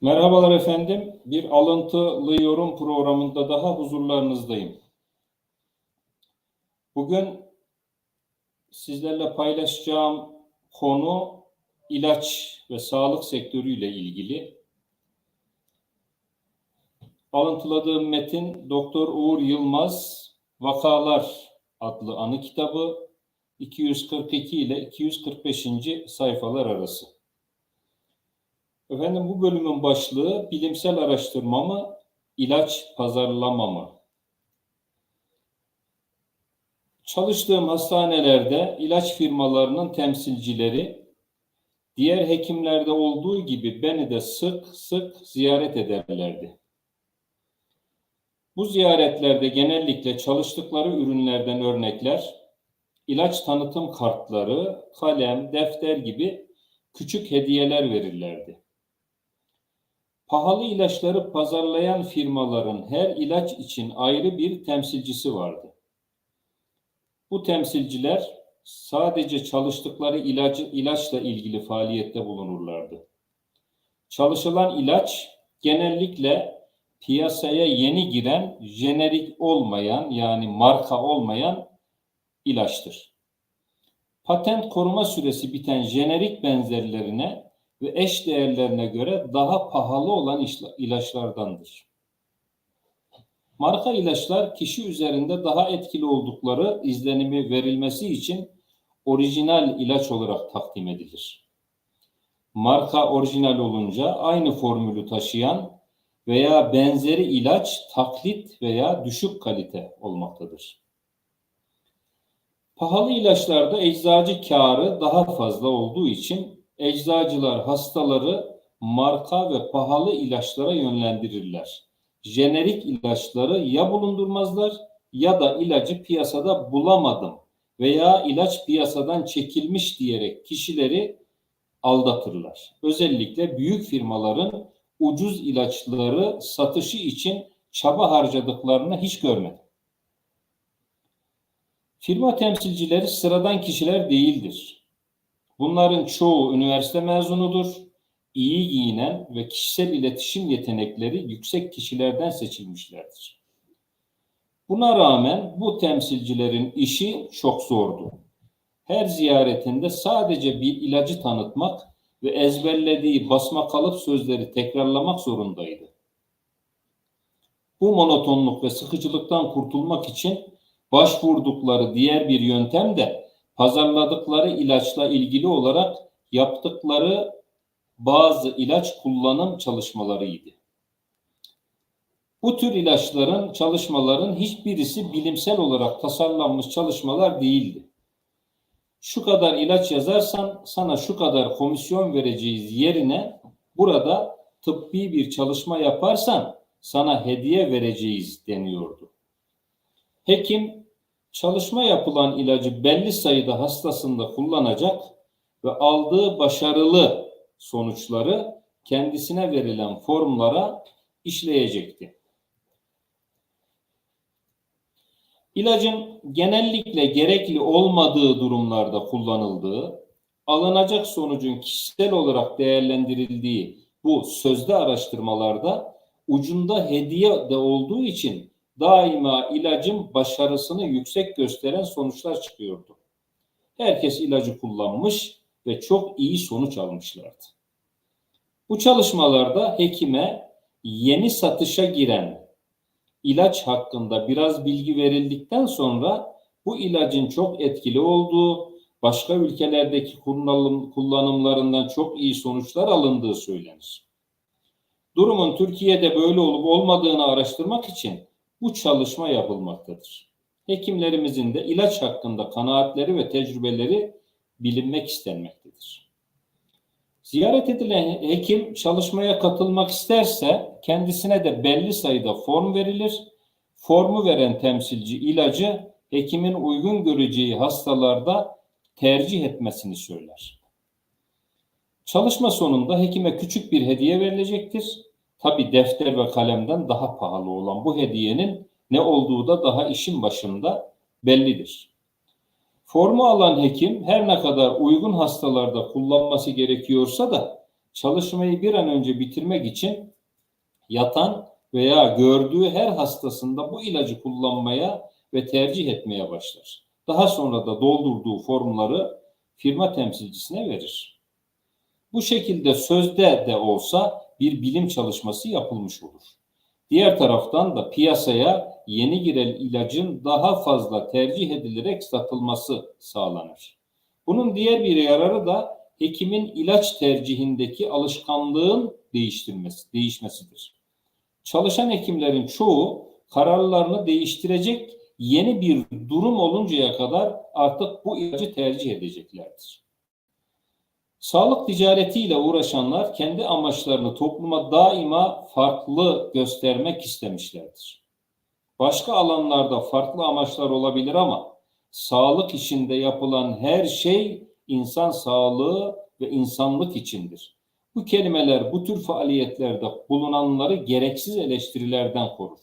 Merhabalar efendim. Bir alıntılı yorum programında daha huzurlarınızdayım. Bugün sizlerle paylaşacağım konu ilaç ve sağlık sektörüyle ilgili. Alıntıladığım metin Doktor Uğur Yılmaz Vakalar adlı anı kitabı 242 ile 245. sayfalar arası. Efendim bu bölümün başlığı bilimsel araştırma mı, ilaç pazarlama mı? Çalıştığım hastanelerde ilaç firmalarının temsilcileri diğer hekimlerde olduğu gibi beni de sık sık ziyaret ederlerdi. Bu ziyaretlerde genellikle çalıştıkları ürünlerden örnekler, ilaç tanıtım kartları, kalem, defter gibi küçük hediyeler verirlerdi. Pahalı ilaçları pazarlayan firmaların her ilaç için ayrı bir temsilcisi vardı. Bu temsilciler sadece çalıştıkları ilacı, ilaçla ilgili faaliyette bulunurlardı. Çalışılan ilaç genellikle piyasaya yeni giren, jenerik olmayan yani marka olmayan ilaçtır. Patent koruma süresi biten jenerik benzerlerine ve eş değerlerine göre daha pahalı olan ilaçlardandır. Marka ilaçlar kişi üzerinde daha etkili oldukları izlenimi verilmesi için orijinal ilaç olarak takdim edilir. Marka orijinal olunca aynı formülü taşıyan veya benzeri ilaç taklit veya düşük kalite olmaktadır. Pahalı ilaçlarda eczacı karı daha fazla olduğu için eczacılar hastaları marka ve pahalı ilaçlara yönlendirirler. Jenerik ilaçları ya bulundurmazlar ya da ilacı piyasada bulamadım veya ilaç piyasadan çekilmiş diyerek kişileri aldatırlar. Özellikle büyük firmaların ucuz ilaçları satışı için çaba harcadıklarını hiç görmedim. Firma temsilcileri sıradan kişiler değildir. Bunların çoğu üniversite mezunudur. İyi giyinen ve kişisel iletişim yetenekleri yüksek kişilerden seçilmişlerdir. Buna rağmen bu temsilcilerin işi çok zordu. Her ziyaretinde sadece bir ilacı tanıtmak ve ezberlediği basma kalıp sözleri tekrarlamak zorundaydı. Bu monotonluk ve sıkıcılıktan kurtulmak için başvurdukları diğer bir yöntem de pazarladıkları ilaçla ilgili olarak yaptıkları bazı ilaç kullanım çalışmalarıydı. Bu tür ilaçların, çalışmaların hiçbirisi bilimsel olarak tasarlanmış çalışmalar değildi. Şu kadar ilaç yazarsan sana şu kadar komisyon vereceğiz yerine burada tıbbi bir çalışma yaparsan sana hediye vereceğiz deniyordu. Hekim çalışma yapılan ilacı belli sayıda hastasında kullanacak ve aldığı başarılı sonuçları kendisine verilen formlara işleyecekti. İlacın genellikle gerekli olmadığı durumlarda kullanıldığı, alınacak sonucun kişisel olarak değerlendirildiği bu sözde araştırmalarda ucunda hediye de olduğu için daima ilacın başarısını yüksek gösteren sonuçlar çıkıyordu. Herkes ilacı kullanmış ve çok iyi sonuç almışlardı. Bu çalışmalarda hekime yeni satışa giren ilaç hakkında biraz bilgi verildikten sonra bu ilacın çok etkili olduğu, başka ülkelerdeki kullanım, kullanımlarından çok iyi sonuçlar alındığı söylenir. Durumun Türkiye'de böyle olup olmadığını araştırmak için bu çalışma yapılmaktadır. Hekimlerimizin de ilaç hakkında kanaatleri ve tecrübeleri bilinmek istenmektedir. Ziyaret edilen hekim çalışmaya katılmak isterse kendisine de belli sayıda form verilir. Formu veren temsilci ilacı hekimin uygun göreceği hastalarda tercih etmesini söyler. Çalışma sonunda hekime küçük bir hediye verilecektir. Tabi defter ve kalemden daha pahalı olan bu hediyenin ne olduğu da daha işin başında bellidir. Formu alan hekim her ne kadar uygun hastalarda kullanması gerekiyorsa da çalışmayı bir an önce bitirmek için yatan veya gördüğü her hastasında bu ilacı kullanmaya ve tercih etmeye başlar. Daha sonra da doldurduğu formları firma temsilcisine verir. Bu şekilde sözde de olsa bir bilim çalışması yapılmış olur. Diğer taraftan da piyasaya yeni giren ilacın daha fazla tercih edilerek satılması sağlanır. Bunun diğer bir yararı da hekimin ilaç tercihindeki alışkanlığın değiştirmesi, değişmesidir. Çalışan hekimlerin çoğu kararlarını değiştirecek yeni bir durum oluncaya kadar artık bu ilacı tercih edeceklerdir. Sağlık ticaretiyle uğraşanlar kendi amaçlarını topluma daima farklı göstermek istemişlerdir. Başka alanlarda farklı amaçlar olabilir ama sağlık işinde yapılan her şey insan sağlığı ve insanlık içindir. Bu kelimeler bu tür faaliyetlerde bulunanları gereksiz eleştirilerden korur.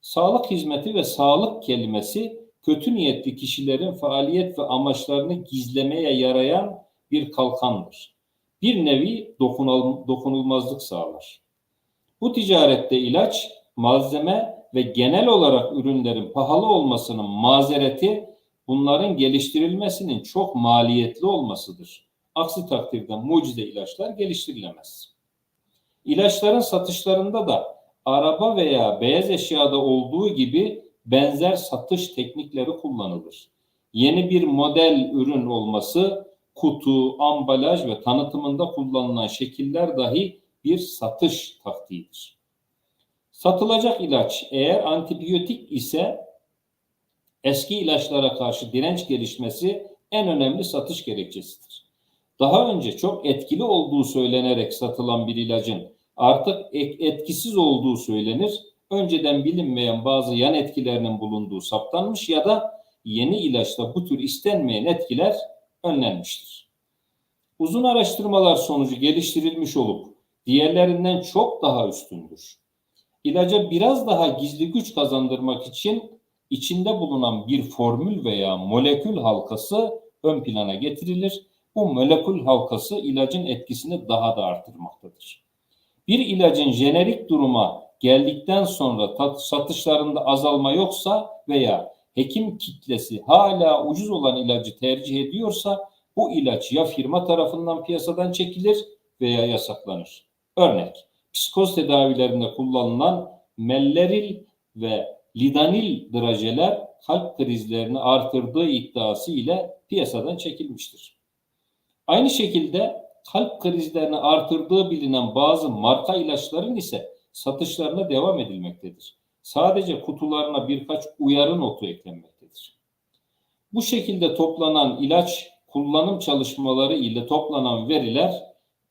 Sağlık hizmeti ve sağlık kelimesi kötü niyetli kişilerin faaliyet ve amaçlarını gizlemeye yarayan bir kalkandır. Bir nevi dokunul, dokunulmazlık sağlar. Bu ticarette ilaç, malzeme ve genel olarak ürünlerin pahalı olmasının mazereti bunların geliştirilmesinin çok maliyetli olmasıdır. Aksi takdirde mucize ilaçlar geliştirilemez. İlaçların satışlarında da araba veya beyaz eşyada olduğu gibi benzer satış teknikleri kullanılır. Yeni bir model ürün olması kutu, ambalaj ve tanıtımında kullanılan şekiller dahi bir satış taktiğidir. Satılacak ilaç eğer antibiyotik ise eski ilaçlara karşı direnç gelişmesi en önemli satış gerekçesidir. Daha önce çok etkili olduğu söylenerek satılan bir ilacın artık etkisiz olduğu söylenir. Önceden bilinmeyen bazı yan etkilerinin bulunduğu saptanmış ya da yeni ilaçta bu tür istenmeyen etkiler önlenmiştir. Uzun araştırmalar sonucu geliştirilmiş olup diğerlerinden çok daha üstündür. İlaca biraz daha gizli güç kazandırmak için içinde bulunan bir formül veya molekül halkası ön plana getirilir. Bu molekül halkası ilacın etkisini daha da artırmaktadır. Bir ilacın jenerik duruma geldikten sonra satışlarında azalma yoksa veya hekim kitlesi hala ucuz olan ilacı tercih ediyorsa bu ilaç ya firma tarafından piyasadan çekilir veya yasaklanır. Örnek, psikoz tedavilerinde kullanılan melleril ve lidanil drajeler kalp krizlerini artırdığı iddiası ile piyasadan çekilmiştir. Aynı şekilde kalp krizlerini artırdığı bilinen bazı marka ilaçların ise satışlarına devam edilmektedir. Sadece kutularına birkaç uyarı notu eklenmektedir. Bu şekilde toplanan ilaç kullanım çalışmaları ile toplanan veriler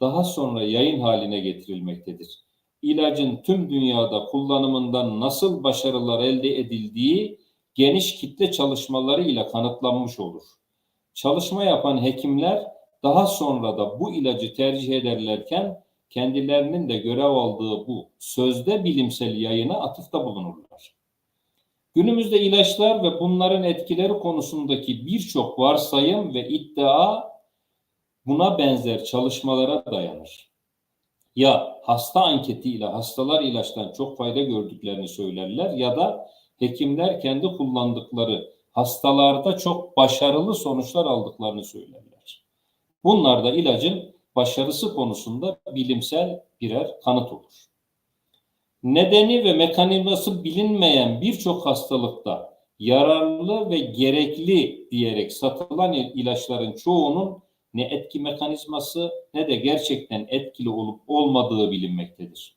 daha sonra yayın haline getirilmektedir. İlacın tüm dünyada kullanımından nasıl başarılar elde edildiği geniş kitle çalışmaları ile kanıtlanmış olur. Çalışma yapan hekimler daha sonra da bu ilacı tercih ederlerken kendilerinin de görev aldığı bu sözde bilimsel yayına atıfta bulunurlar. Günümüzde ilaçlar ve bunların etkileri konusundaki birçok varsayım ve iddia buna benzer çalışmalara dayanır. Ya hasta anketiyle hastalar ilaçtan çok fayda gördüklerini söylerler ya da hekimler kendi kullandıkları hastalarda çok başarılı sonuçlar aldıklarını söylerler. Bunlar da ilacın başarısı konusunda bilimsel birer kanıt olur. Nedeni ve mekanizması bilinmeyen birçok hastalıkta yararlı ve gerekli diyerek satılan ilaçların çoğunun ne etki mekanizması ne de gerçekten etkili olup olmadığı bilinmektedir.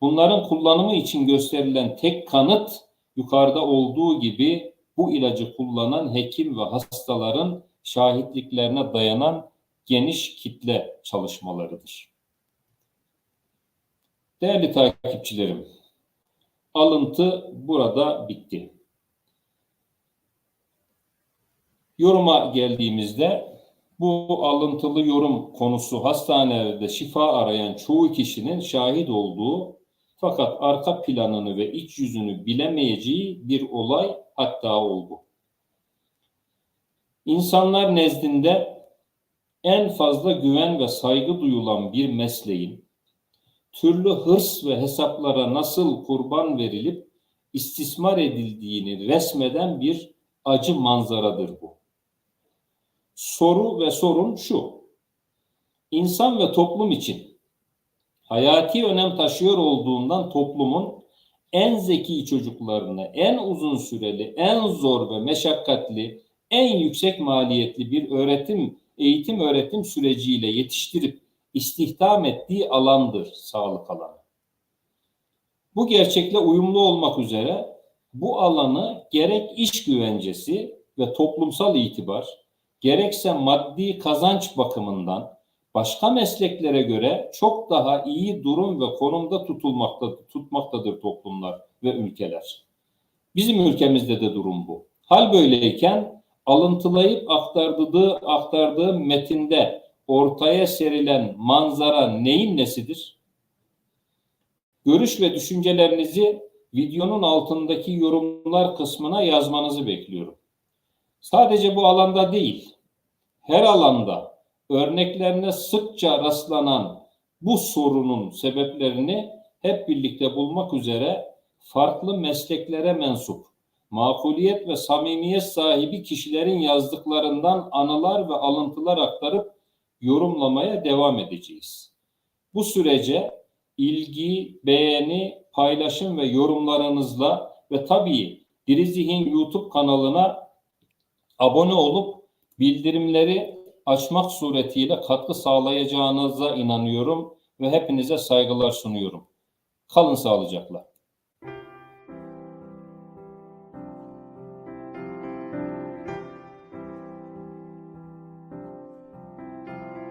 Bunların kullanımı için gösterilen tek kanıt yukarıda olduğu gibi bu ilacı kullanan hekim ve hastaların şahitliklerine dayanan geniş kitle çalışmalarıdır. Değerli takipçilerim, alıntı burada bitti. Yoruma geldiğimizde bu alıntılı yorum konusu hastanelerde şifa arayan çoğu kişinin şahit olduğu fakat arka planını ve iç yüzünü bilemeyeceği bir olay hatta oldu. insanlar nezdinde en fazla güven ve saygı duyulan bir mesleğin türlü hırs ve hesaplara nasıl kurban verilip istismar edildiğini resmeden bir acı manzaradır bu. Soru ve sorun şu. İnsan ve toplum için hayati önem taşıyor olduğundan toplumun en zeki çocuklarını en uzun süreli, en zor ve meşakkatli, en yüksek maliyetli bir öğretim, eğitim öğretim süreciyle yetiştirip istihdam ettiği alandır sağlık alanı. Bu gerçekle uyumlu olmak üzere bu alanı gerek iş güvencesi ve toplumsal itibar, gerekse maddi kazanç bakımından başka mesleklere göre çok daha iyi durum ve konumda tutulmakta, tutmaktadır toplumlar ve ülkeler. Bizim ülkemizde de durum bu. Hal böyleyken alıntılayıp aktardığı, aktardığı metinde ortaya serilen manzara neyin nesidir? Görüş ve düşüncelerinizi videonun altındaki yorumlar kısmına yazmanızı bekliyorum. Sadece bu alanda değil, her alanda örneklerine sıkça rastlanan bu sorunun sebeplerini hep birlikte bulmak üzere farklı mesleklere mensup, makuliyet ve samimiyet sahibi kişilerin yazdıklarından anılar ve alıntılar aktarıp yorumlamaya devam edeceğiz. Bu sürece ilgi, beğeni, paylaşım ve yorumlarınızla ve tabii Diri Zihin YouTube kanalına abone olup bildirimleri açmak suretiyle katkı sağlayacağınıza inanıyorum ve hepinize saygılar sunuyorum. Kalın sağlıcakla.